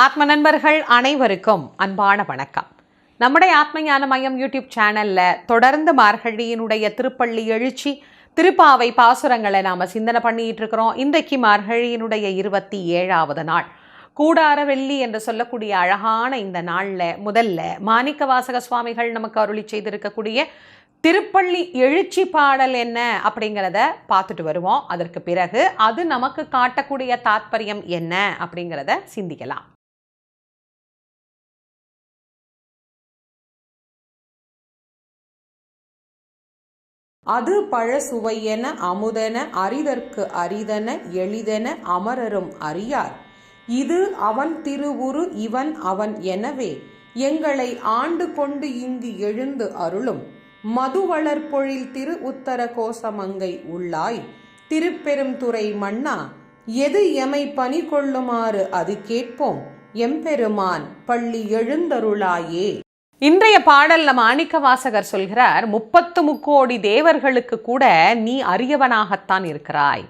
ஆத்ம நண்பர்கள் அனைவருக்கும் அன்பான வணக்கம். நம்முடைய ஆத்ம ஞான மையம் யூடியூப் சேனல்ல தொடர்ந்து மார்கழியினுடைய திருப்பள்ளி எழுச்சி திருப்பாவை பாசுரங்களை நாம சிந்தனை பண்ணிட்டு இருக்கிறோம். இன்றைக்கு மார்கழியினுடைய இருபத்தி ஏழாவது நாள். கூடார வெள்ளி என்று சொல்லக்கூடிய அழகான இந்த நாள்ல முதல்ல மாணிக்க வாசக சுவாமிகள் நமக்கு அருளி செய்திருக்கக்கூடிய திருப்பள்ளி எழுச்சி பாடல் என்ன அப்படிங்கிறத பார்த்துட்டு வருவோம். அதற்கு பிறகு அது நமக்கு காட்டக்கூடிய தாத்பரியம் என்ன அப்படிங்கிறத சிந்திக்கலாம். அது பழ சுவையென அமுதென அரிதற்கு அரிதென எளிதென அமரரும் அறியார். இது அவன் திருவுரு இவன் அவன் எனவே எங்களை ஆண்டு கொண்டு இங்கு எழுந்து அருளும். மதுவளர்பொழில் திரு உத்தர கோசமங்கை உள்ளாய். திருப்பெருந்துறை மன்னா எது எமை பணி கொள்ளுமாறு அது கேட்போம். எம்பெருமான் பள்ளி எழுந்தருளாயே. இன்றைய பாடல்ல மாணிக்க வாசகர் சொல்கிறார் முப்பத்து முக்கோடி தேவர்களுக்கு கூட நீ அரியவனாகத்தான் இருக்கிறாய்.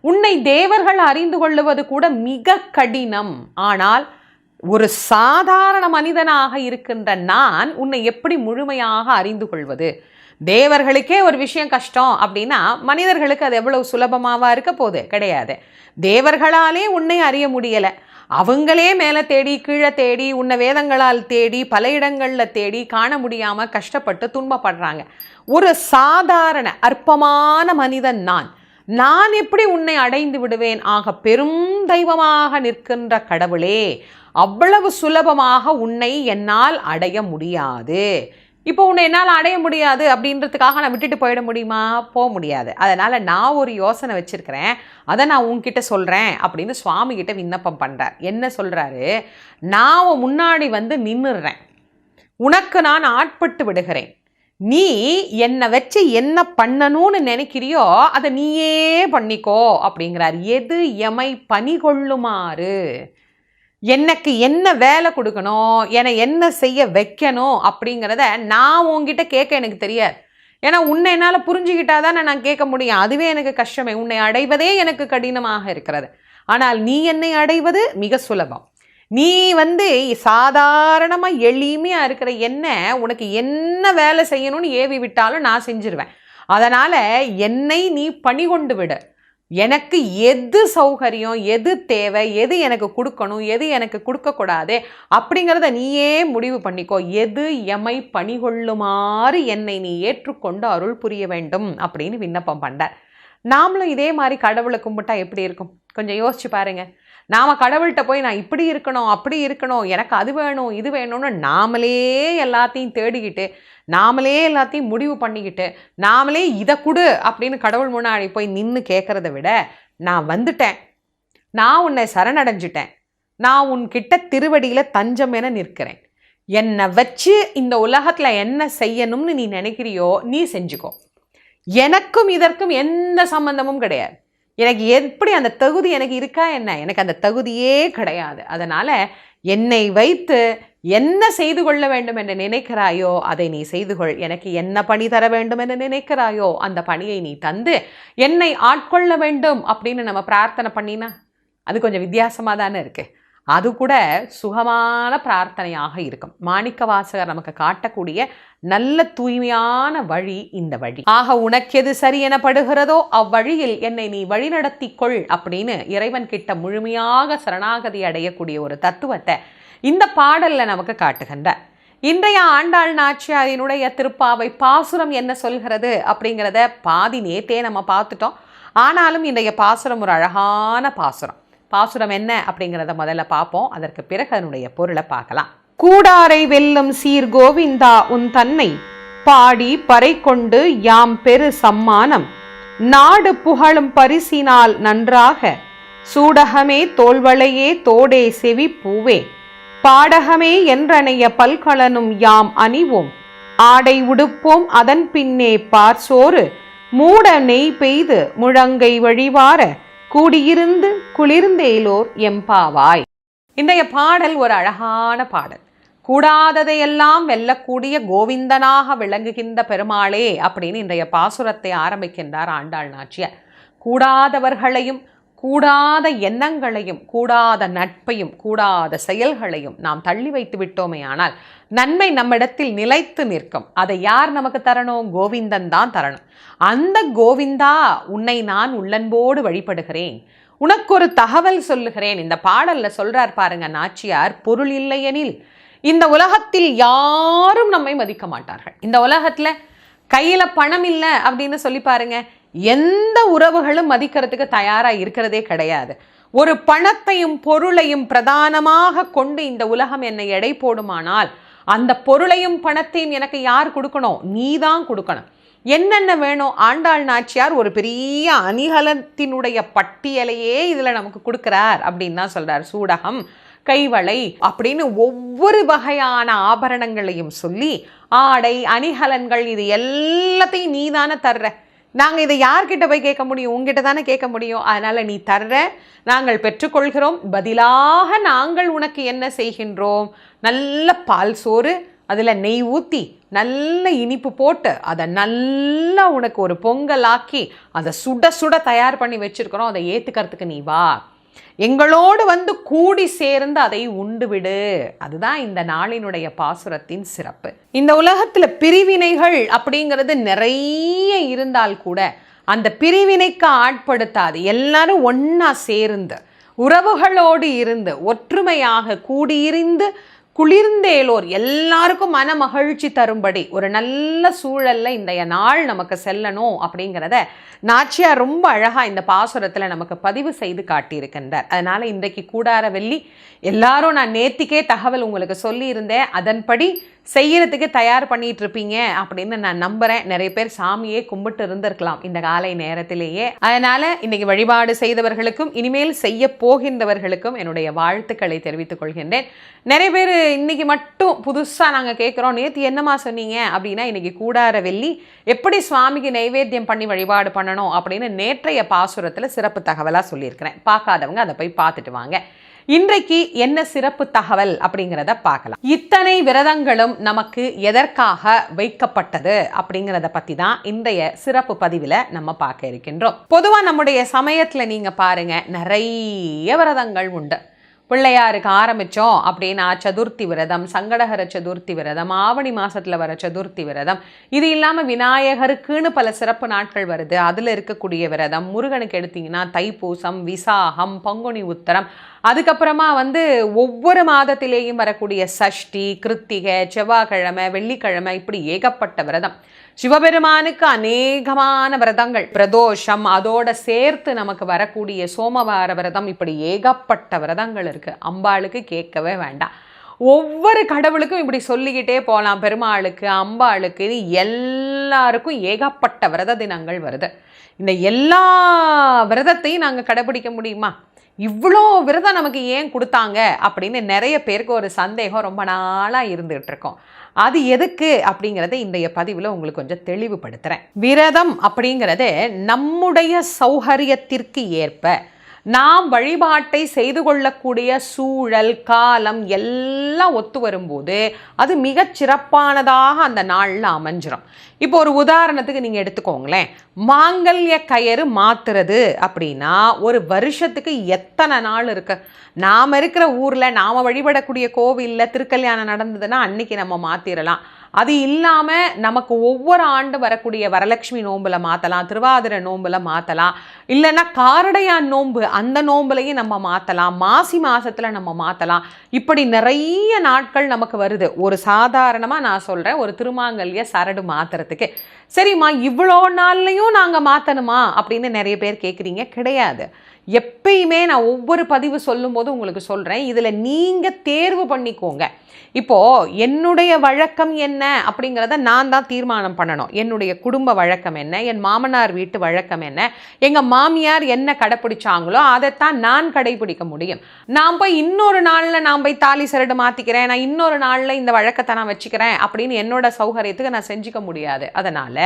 உன்னை தேவர்கள் அறிந்து கொள்ளுவது கூட மிக கடினம். ஆனால் ஒரு சாதாரண மனிதனாக இருக்கின்ற நான் உன்னை எப்படி முழுமையாக அறிந்து கொள்வது? தேவர்களுக்கே ஒரு விஷயம் கஷ்டம் அப்படின்னா மனிதர்களுக்கு அது எவ்வளவு சுலபமாவா இருக்க போகுது? கிடையாது. தேவர்களாலே உன்னை அறிய முடியலை. அவங்களே மேலே தேடி கீழே தேடி உன்னை வேதங்களால் தேடி பல இடங்களில் தேடி காண முடியாமல் கஷ்டப்பட்டு துன்பப்படுறாங்க. ஒரு சாதாரண அற்பமான மனிதன் நான். நான் எப்படி உன்னை அடைந்து விடுவேன்? ஆக பெரும் தெய்வமாக நிற்கின்ற கடவுளே அவ்வளவு சுலபமாக உன்னை என்னால் அடைய முடியாது. இப்போ உன்னை என்னால் அடைய முடியாது அப்படின்றதுக்காக நான் விட்டுட்டு போயிட முடியுமா? போக முடியாது. அதனால் நான் ஒரு யோசனை வச்சுருக்கிறேன். அதை நான் உன்கிட்ட சொல்கிறேன் அப்படின்னு சுவாமிகிட்ட விண்ணப்பம் பண்ணுறார் என்ன சொல்கிறாரு நான் முன்னாடி வந்து நின்றுடுறேன் உனக்கு நான் ஆட்பட்டு விடுகிறேன். நீ என்னை வச்சு என்ன பண்ணணும்னு நினைக்கிறியோ அதை நீயே பண்ணிக்கோ அப்படிங்கிறார். எது எமை பணி கொள்ளுமாறு எனக்கு என்ன வேலை கொடுக்கணும்? என்னை என்ன செய்ய வைக்கணும்? அப்படிங்கிறத நான் உன்கிட்ட கேட்க எனக்கு தெரியாது. ஏன்னா உன்னை என்னால் புரிஞ்சுக்கிட்டா தானே நான் கேட்க முடியும். அதுவே எனக்கு கஷ்டமே. உன்னை அடைவதே எனக்கு கடினமாக இருக்கிறது. ஆனால் நீ என்னை அடைவது மிக சுலபம். நீ வந்து சாதாரணமாக எளிமையாக இருக்கிற என்ன உனக்கு என்ன வேலை செய்யணும்னு ஏவி விட்டாலும் நான் செஞ்சிருவேன். அதனால் என்னை நீ பணி கொண்டு விடு. எனக்கு எது சௌகரியம் எது தேவை எது எனக்கு கொடுக்கணும் எது எனக்கு கொடுக்கக்கூடாது அப்படிங்கிறத நீயே முடிவு பண்ணிக்கோ. எது எமை பணி கொள்ளுமாறு என்னை நீ ஏற்றுக்கொண்டு அருள் புரிய வேண்டும் அப்படின்னு விண்ணப்பம் பண்ணார் நாமளும் இதே மாதிரி கடவுளை கும்பிட்டா எப்படி இருக்கும்? கொஞ்சம் யோசிச்சு பாருங்க. நாம் கடவுள்கிட்ட போய் நான் இப்படி இருக்கணும் அப்படி இருக்கணும் எனக்கு அது வேணும் இது வேணும்னு நாமளே எல்லாத்தையும் தேடிக்கிட்டு நாமளே எல்லாத்தையும் முடிவு பண்ணிக்கிட்டு நாமளே இதை கொடு அப்படின்னு கடவுள் முன்னாடி போய் நின்று கேட்குறத விட நான் வந்துட்டேன். நான் உன்னை சரணடைஞ்சிட்டேன். நான் உன்கிட்ட திருவடியில் தஞ்சம் என நிற்கிறேன். என்னை வச்சு இந்த உலகத்தில் என்ன செய்யணும்னு நீ நினைக்கிறியோ நீ செஞ்சுக்கோ. எனக்கும் இதற்கும் எந்த சம்பந்தமும் கிடையாது. எனக்கு எப்படி அந்த தகுதி எனக்கு இருக்கா என்ன? எனக்கு அந்த தகுதியே கிடையாது. அதனால் என்னை வைத்து என்ன செய்து கொள்ள வேண்டும் என்று நினைக்கிறாயோ அதை நீ செய்து கொள். எனக்கு என்ன பணி தர வேண்டும் என்று நினைக்கிறாயோ அந்த பணியை நீ தந்து என்னை ஆட்கொள்ள வேண்டும் அப்படின்னு நம்ம பிரார்த்தனை பண்ணினா அது கொஞ்சம் வித்தியாசமாக தானே இருக்குது அது கூட சுகமான பிரார்த்தனையாக இருக்கும். மாணிக்க வாசகர் நமக்கு காட்டக்கூடிய நல்ல தூய்மையான வழி இந்த வழி. ஆக உனக்கெது சரி எனப்படுகிறதோ அவ்வழியில் என்னை நீ வழிநடத்தி கொள் அப்படின்னு இறைவன் கிட்ட முழுமையாக சரணாகதி அடையக்கூடிய ஒரு தத்துவத்தை இந்த பாடல்ல நமக்கு காட்டுகின்றார். இன்றைய ஆண்டாள் நாச்சியாரினுடைய திருப்பாவை பாசுரம் என்ன சொல்கிறது அப்படிங்கிறத பாதி நேத்தே நம்ம பார்த்துட்டோம். ஆனாலும் இன்றைய பாசுரம் ஒரு அழகான பாசுரம். பாசுரம் என்ன அப்படிங்கிறத முதல்ல பார்ப்போம். அதற்கு பிறகு அதனுடைய பொருளை பார்க்கலாம். கூடாரை வெல்லும் சீர் கோவிந்தா உன் தன்னை பாடி பறை கொண்டு யாம் பெரு சம்மானம். நாடு புகழும் பரிசினால் நன்றாக சூடகமே தோல்வளையே தோடே செவி பூவே. பாடகமே என்றனைய பல்கலனும் யாம் அணிவோம். ஆடை உடுப்போம் அதன் பின்னே பார்சோறு மூட நெய் பெய்து முழங்கை வழிவார கூடியிருந்து குளிர்ந்தேலோர் எம்பாவாய் இன்றைய பாடல் ஒரு அழகான பாடல். கூடாததையெல்லாம் வெல்லக்கூடிய கோவிந்தனாக விளங்குகின்ற பெருமாளே அப்படின்னு இன்றைய பாசுரத்தை ஆரம்பிக்கின்றார் ஆண்டாள் நாச்சியார். கூடாதவர்களையும் கூடாத எண்ணங்களையும் கூடாத நட்பையும் கூடாத செயல்களையும் நாம் தள்ளி வைத்து விட்டோமே ஆனால் நன்மை நம்மிடத்தில் நிலைத்து நிற்கும். அதை யார் நமக்கு தரணும்? கோவிந்தன் தான் தரணும். அந்த கோவிந்தா உன்னை நான் உள்ளன்போடு வழிபடுகிறேன். உனக்கு ஒரு தகவல் சொல்லுகிறேன். இந்த பாடல்ல சொல்றார் பாருங்க நாச்சியார் பொருள் இல்லையெனில் இந்த உலகத்தில் யாரும் நம்மை மதிக்க மாட்டார்கள். இந்த உலகத்துல கையில பணம் இல்லை அப்படின்னு சொல்லி பாருங்க. எந்த உறவுகளும் மதிக்கிறதுக்கு தயாராக இருக்கிறதே கிடையாது. ஒரு பணத்தையும் பொருளையும் பிரதானமாக கொண்டு இந்த உலகம் என்னை எடை போடுமானால் அந்த பொருளையும் பணத்தையும் எனக்கு யார் கொடுக்கணும்? நீ தான் கொடுக்கணும். என்னென்ன வேணும்? ஆண்டாள் நாச்சியார் ஒரு பெரிய அணிகலத்தினுடைய பட்டியலையே இதில் நமக்கு கொடுக்குறார் அப்படின்னு தான் சொல்கிறார் சூடகம் கைவளை அப்படின்னு ஒவ்வொரு வகையான ஆபரணங்களையும் சொல்லி ஆடை அணிகலன்கள் இது எல்லாத்தையும் நீதானே தர்ற. நாங்கள் இதை யார்கிட்ட போய் கேட்க முடியும்? உங்ககிட்ட தானே கேட்க முடியும். அதனால் நீ தர்ற. நாங்கள் பெற்றுக்கொள்கிறோம். பதிலாக நாங்கள் உனக்கு என்ன செய்கின்றோம்? நல்ல பால் சோறு அதில் நெய் ஊற்றி நல்ல இனிப்பு போட்டு அதை நல்லா உனக்கு ஒரு பொங்கல் ஆக்கி அதை சுட சுட தயார் பண்ணி வச்சுருக்கிறோம். அதை ஏற்றுக்கிறதுக்கு நீ வா. எங்களோடு வந்து கூடி சேர்ந்து அதை உண்டு விடு. அதுதான் இந்த நாளினுடைய பாசுரத்தின் சிறப்பு. இந்த உலகத்துல பிரிவினைகள் அப்படிங்கிறது நிறைய இருந்தால் கூட அந்த பிரிவினைக்கு ஆட்படுத்தாது. எல்லாரும் ஒன்றா சேர்ந்து உறவுகளோடு இருந்து ஒற்றுமையாக கூடியிருந்து குளிர்ந்தேலோர் எல்லாருக்கும் மன மகிழ்ச்சி தரும்படி ஒரு நல்ல சூழலில் இன்றைய நாள் நமக்கு செல்லணும் அப்படிங்கிறத நாச்சியார் ரொம்ப அழகாக இந்த பாசுரத்தில் நமக்கு பதிவு செய்து காட்டியிருக்கின்றார். அதனால் இன்றைக்கு கூடார வெள்ளி எல்லாரும் நான் நேத்திக்கே தகவல் உங்களுக்கு சொல்லியிருந்தேன். அதன்படி செய்கிறதுக்கு தயார் பண்ணிட்டு இருப்பீங்க அப்படின்னு நான் நம்புறேன். நிறைய பேர் சாமியே கும்பிட்டு இருந்திருக்கலாம் இந்த காலை நேரத்திலேயே. அதனால இன்னைக்கு வழிபாடு செய்தவர்களுக்கும் இனிமேல் செய்ய போகின்றவர்களுக்கும் என்னுடைய வாழ்த்துக்களை தெரிவித்துக் கொள்கின்றேன். நிறைய பேர் இன்னைக்கு மட்டும் புதுசா நாங்க கேட்குறோம் நேத்து என்னமா சொன்னீங்க? அப்படின்னா இன்னைக்கு கூடார வெள்ளி எப்படி சுவாமிக்கு நைவேத்தியம் பண்ணி வழிபாடு பண்ணணும்? அப்படின்னு நேற்றைய பாசுரத்துல சிறப்பு தகவலா சொல்லியிருக்கிறேன். பார்க்காதவங்க அதை போய் பார்த்துட்டு வாங்க. இன்றைக்கு என்ன சிறப்பு தகவல் அப்படிங்கிறத பார்க்கலாம். இத்தனை விரதங்களும் நமக்கு எதற்காக வைக்கப்பட்டது அப்படிங்கிறத பத்தி தான் இன்றைய சிறப்பு பதிவில் நம்ம பார்க்க இருக்கின்றோம். பொதுவாக நம்முடைய சமயத்தில் நீங்க பாருங்க நிறைய விரதங்கள் உண்டு. பிள்ளையாருக்கு ஆரம்பித்தோம் அப்படின்னா சதுர்த்தி விரதம் சங்கடகர சதுர்த்தி விரதம் ஆவணி மாதத்தில் வர சதுர்த்தி விரதம். இது இல்லாமல் விநாயகருக்குன்னு பல சிறப்பு நாட்கள் வருது. அதில் இருக்கக்கூடிய விரதம் முருகனுக்கு எடுத்தீங்கன்னா தைப்பூசம் விசாகம் பங்குனி உத்தரம் அதுக்கப்புறமா வந்து ஒவ்வொரு மாதத்திலேயும் வரக்கூடிய சஷ்டி கிருத்திகை செவ்வாய்க்கிழமை வெள்ளிக்கிழமை இப்படி ஏகப்பட்ட விரதம். சிவபெருமானுக்கு அநேகமான விரதங்கள். பிரதோஷம் அதோட சேர்த்து நமக்கு வரக்கூடிய சோமவார விரதம் இப்படி ஏகப்பட்ட விரதங்கள் இருக்கு. அம்பாளுக்கு கேட்கவே வேண்டாம். ஒவ்வொரு கடவுளுக்கும் இப்படி சொல்லிக்கிட்டே போகலாம் பெருமாளுக்கு அம்பாளுக்கு எல்லாருக்கும் ஏகப்பட்ட விரத தினங்கள் வருது. இந்த எல்லா விரதத்தையும் நாங்கள் கடைபிடிக்க முடியுமா? இவ்வளோ விரதம் நமக்கு ஏன் கொடுத்தாங்க? அப்படின்னு நிறைய பேருக்கு ஒரு சந்தேகம் ரொம்ப நாளாக இருந்துகிட்டு இருக்கோம் அது எதுக்கு அப்படிங்கிறத இன்றைய பதிவில் உங்களுக்கு கொஞ்சம் தெளிவுபடுத்துகிறேன் விரதம் அப்படிங்கிறது நம்முடைய சௌகரியத்திற்கு ஏற்ப நாம் வழிபாட்டை செய்து கொள்ளக்கூடிய சூழல் காலம் எல்லாம் ஒத்து வரும்போது அது மிகச் சிறப்பானதாக அந்த நாளில் அமைஞ்சிடும் இப்போ ஒரு உதாரணத்துக்கு நீங்கள் எடுத்துக்கோங்களேன். மாங்கல்ய கயறு மாத்துறது அப்படின்னா ஒரு வருஷத்துக்கு எத்தனை நாள் இருக்கு? நாம் இருக்கிற ஊரில் நாம் வழிபடக்கூடிய கோவிலில் திருக்கல்யாணம் நடந்ததுன்னா அன்னைக்கு நம்ம மாத்திரலாம். அது இல்லாமல் நமக்கு ஒவ்வொரு ஆண்டு வரக்கூடிய வரலட்சுமி நோம்பில் மாற்றலாம் திருவாதிரை நோம்பில் மாற்றலாம் இல்லைன்னா காரடையான் நோன்பு அந்த நோம்புலையும் நம்ம மாற்றலாம் மாசி மாசத்தில் நம்ம மாற்றலாம் இப்படி நிறைய நாட்கள் நமக்கு வருது. ஒரு சாதாரணமாக நான் சொல்கிறேன் ஒரு திருமாங்கல்ய சரடு மாத்துறதுக்கு. சரிம்மா இவ்வளோ நாள்லையும் நாங்கள் மாற்றணுமா அப்படின்னு நிறைய பேர் கேட்குறீங்க கிடையாது. எப்பயுமே நான் ஒவ்வொரு பதிவு சொல்லும்போது உங்களுக்கு சொல்கிறேன் இதில் நீங்கள் தேர்வு பண்ணிக்கோங்க. இப்போ என்னுடைய வழக்கம் என்ன அப்படிங்கிறத நான் தான் தீர்மானம் பண்ணணும். என்னுடைய குடும்ப வழக்கம் என்ன? என் மாமனார் வீட்டு வழக்கம் என்ன? எங்கள் மாமியார் என்ன கடைப்பிடிச்சாங்களோ அதைத்தான் நான் கடைபிடிக்க முடியும். நான் போய் இன்னொரு நாளில் நான் போய் தாலி சரடு மாற்றிக்கிறேன் நான் இன்னொரு நாளில் இந்த வழக்கத்தை நான் வச்சுக்கிறேன் அப்படின்னு என்னோட சௌகரியத்துக்கு நான் செஞ்சுக்க முடியாது. அதனால்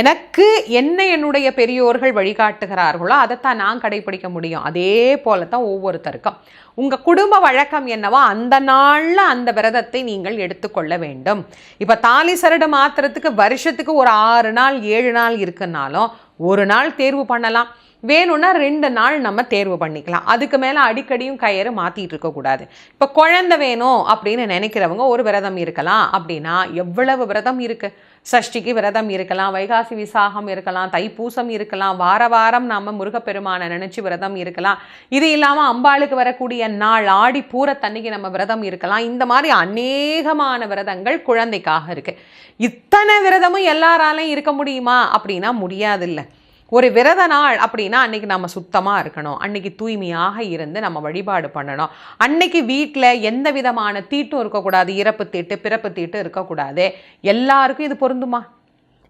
எனக்கு என்ன என்னுடைய பெரியோர்கள் வழிகாட்டுகிறார்களோ அதைத்தான் நான் கடைபிடிக்க முடியும். அதே போல தான் ஒவ்வொருத்தருக்கும். உங்கள் குடும்ப வழக்கம் என்னவோ அந்த நாளில் அந்த விரதத்தை நீங்கள் எடுத்துக்கொள்ள வேண்டும். இப்போ தாலி சரடு மாத்துறதுக்கு வருஷத்துக்கு ஒரு ஆறு நாள் ஏழு நாள் இருக்குன்னாலும் ஒரு நாள் தேர்வு பண்ணலாம். வேணும்னா ரெண்டு நாள் நம்ம தேர்வு பண்ணிக்கலாம். அதுக்கு மேலே அடிக்கடியும் கயிறு மாற்றிட்டு இருக்கக்கூடாது இப்போ குழந்தை வேணும் அப்படின்னு நினைக்கிறவங்க ஒரு விரதம் இருக்கலாம். அப்படின்னா எவ்வளவு விரதம் இருக்குது சஷ்டிக்கு விரதம் இருக்கலாம் வைகாசி விசாகம் இருக்கலாம் தைப்பூசம் இருக்கலாம் வார வாரம் நாம் முருகப்பெருமானை நினச்சி விரதம் இருக்கலாம். இது இல்லாமல் அம்பாளுக்கு வரக்கூடிய நாள் ஆடி பூரத்தன்னைக்கு நம்ம விரதம் இருக்கலாம். இந்த மாதிரி அநேகமான விரதங்கள் குழந்தைக்காக இருக்குது இத்தனை விரதமும் எல்லாராலையும் இருக்க முடியுமா? அப்படின்னா முடியாதில்லை. ஒரு விரத நாள் அப்படின்னா அன்னைக்கு நம்ம சுத்தமாக இருக்கணும். அன்னைக்கு தூய்மையாக இருந்து நம்ம வழிபாடு பண்ணணும். அன்னைக்கு வீட்டில் எந்த விதமான தீட்டும் இருக்கக்கூடாது. இறப்பு தீட்டு பிறப்பு தீட்டு இருக்கக்கூடாது. எல்லாருக்கும் இது பொருந்துமா?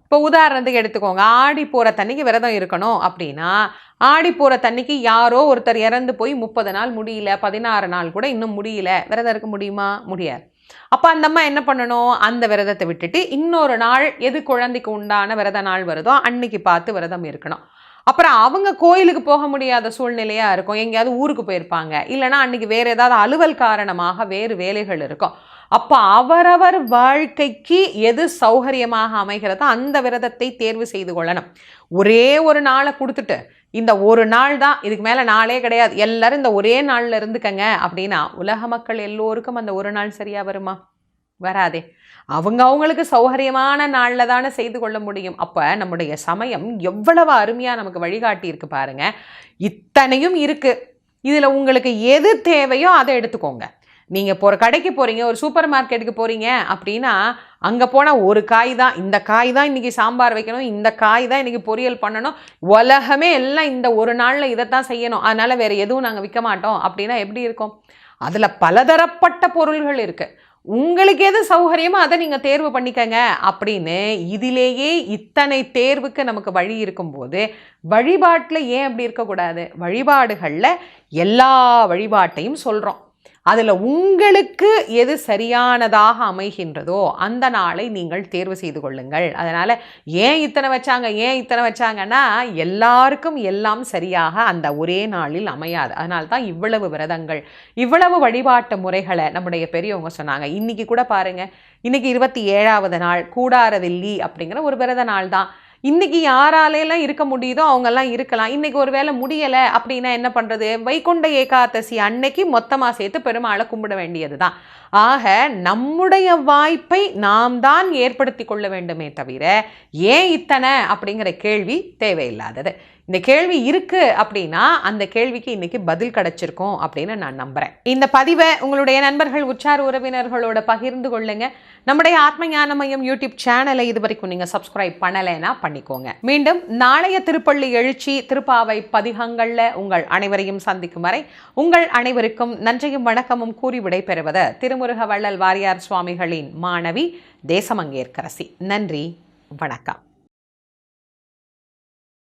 இப்போ உதாரணத்துக்கு எடுத்துக்கோங்க. ஆடி போகிற தண்ணிக்கு விரதம் இருக்கணும் அப்படின்னா ஆடி போகிற தண்ணிக்கு யாரோ ஒருத்தர் இறந்து போய் முப்பது நாள் முடியல பதினாறு நாள் கூட இன்னும் முடியல. விரதம் இருக்க முடியுமா? முடியாது. அப்போ அந்த அம்மா என்ன பண்ணணும்? அந்த விரதத்தை விட்டுட்டு இன்னொரு நாள் எது குழந்தைக்கு உண்டான விரத நாள் வருதோ அன்னைக்கு பார்த்து விரதம் இருக்கணும். அப்புறம் அவங்க கோயிலுக்கு போக முடியாத சூழ்நிலையாக இருக்கும். எங்கேயாவது ஊருக்கு போயிருப்பாங்க. இல்லைன்னா அன்னைக்கு வேறு ஏதாவது அலுவல் காரணமாக வேறு வேலைகள் இருக்கும். அப்போ அவரவர் வாழ்க்கைக்கு எது சௌகரியமாக அமைகிறதோ அந்த விரதத்தை தேர்வு செய்து கொள்ளணும். ஒரே ஒரு நாளை கொடுத்துட்டு இந்த ஒரு நாள் தான் இதுக்கு மேலே நாளே கிடையாது. எல்லாரும் இந்த ஒரே நாளில் இருந்துக்கங்க அப்படின்னா உலக மக்கள் எல்லோருக்கும் அந்த ஒரு நாள் சரியாக வருமா? வராதே. அவங்க அவங்களுக்கு சௌகரியமான நாளில் தானே செய்து கொள்ள முடியும். அப்போ நம்முடைய சமயம் எவ்வளவு அருமையாக நமக்கு வழிகாட்டி இருக்கு பாருங்க. இத்தனையும் இருக்குது இதில் உங்களுக்கு எது தேவையோ அதை எடுத்துக்கோங்க. நீங்கள் போகிற கடைக்கு போகிறீங்க ஒரு சூப்பர் மார்க்கெட்டுக்கு போகிறீங்க அப்படின்னா அங்கே போனால் ஒரு காய் தான் இந்த காய் தான் இன்றைக்கி சாம்பார் வைக்கணும் இந்த காய் தான் இன்றைக்கி பொரியல் பண்ணணும். உலகமே எல்லாம் இந்த ஒரு நாளில் இதைத்தான் செய்யணும். அதனால் வேறு எதுவும் நாங்கள் விற்க மாட்டோம். அப்படின்னா எப்படி இருக்கும்? அதில் பலதரப்பட்ட பொருள்கள் இருக்குது உங்களுக்கு எது சௌகரியமோ அதை நீங்கள் தேர்வு பண்ணிக்கங்க அப்படின்னு இதிலேயே இத்தனை தேர்வுக்கு நமக்கு வழி இருக்கும்போது வழிபாட்டில் ஏன் அப்படி இருக்கக்கூடாது? வழிபாடுகளில் எல்லா வழிபாட்டையும் சொல்கிறோம் அதில் உங்களுக்கு எது சரியானதாக அமைகின்றதோ அந்த நாளை நீங்கள் தேர்வு செய்து கொள்ளுங்கள். அதனால் ஏன் இத்தனை வச்சாங்க ஏன் இத்தனை வச்சாங்கன்னா எல்லாருக்கும் எல்லாம் சரியாக அந்த ஒரே நாளில் அமையாது. அதனால தான் இவ்வளவு விரதங்கள் இவ்வளவு வழிபாட்டு முறைகளை நம்முடைய பெரியவங்க சொன்னாங்க. இன்னைக்கு கூட பாருங்கள் இன்னைக்கு இருபத்தி ஏழாவது நாள் கூடாரவில்லி அப்படிங்கிற ஒரு விரத நாள் தான் இன்னைக்கு யாராலையெல்லாம் இருக்க முடியுதோ அவங்கெல்லாம் இருக்கலாம். இன்னைக்கு ஒரு வேளை முடியலை அப்படின்னா என்ன பண்ணுறது வைகுண்ட ஏகாதசி அன்னைக்கு மொத்தமாக சேர்த்து பெருமாளை கும்பிட வேண்டியது தான் ஆக நம்முடைய வாய்ப்பை நாம் தான் ஏற்படுத்தி கொள்ள வேண்டுமே தவிர ஏன் இத்தனை அப்படிங்கிற கேள்வி தேவையில்லாதது. இந்த கேள்வி இருக்கு அப்படின்னா அந்த கேள்விக்கு இன்னைக்கு பதில் கிடைச்சிருக்கும் அப்படின்னு நான் நம்புறேன். இந்த பதிவை உங்களுடைய நண்பர்கள் உற்சார் உறவினர்களோட பகிர்ந்து கொள்ளுங்க. நம்முடைய ஆத்ம ஞான மையம் யூடியூப் சேனலை இது வரைக்கும் நீங்க சப்ஸ்கிரைப் பண்ணலைன்னா பண்ணிக்கோங்க. மீண்டும் நாளைய திருப்பள்ளி எழுச்சி திருப்பாவை பதிகங்கள்ல உங்கள் அனைவரையும் சந்திக்கும் வரை உங்கள் அனைவருக்கும் நன்றியும் வணக்கமும் கூறி விடைபெறுவது திருமுருக வள்ளல் வாரியார் சுவாமிகளின் மாணவி தேசமங்கேற்கரசி. நன்றி வணக்கம்.